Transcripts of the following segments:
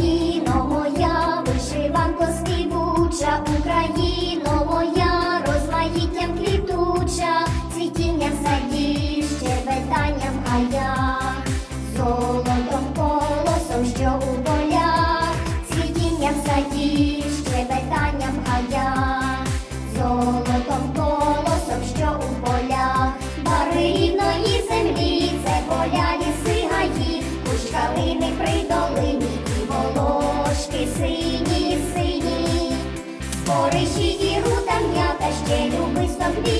you. сині, сині, спориші і гутам'ята ще люби собі.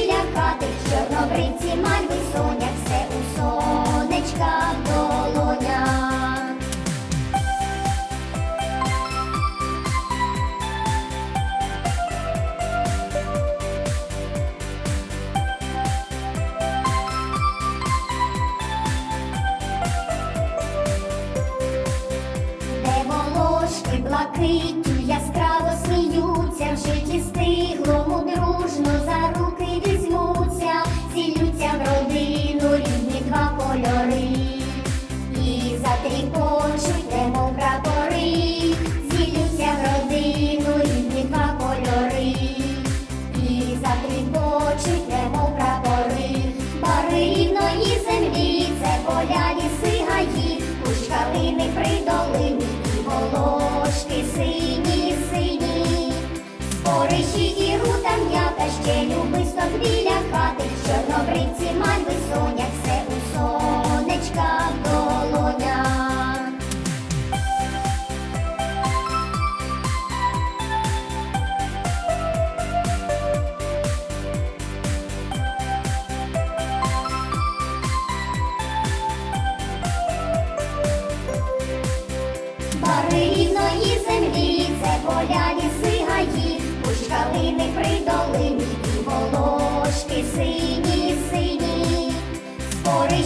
волошки Спориші і рута м'ята, ще любисток біля хати, чорнобривці, мальви, соняк, все у сонечка в долонях. Баривної землі, це поля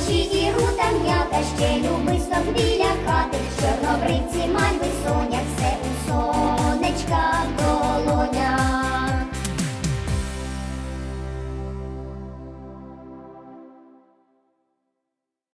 Печі і рута м'ята, ще люби сок біля хати, чорнобривці, маньби, соня, все.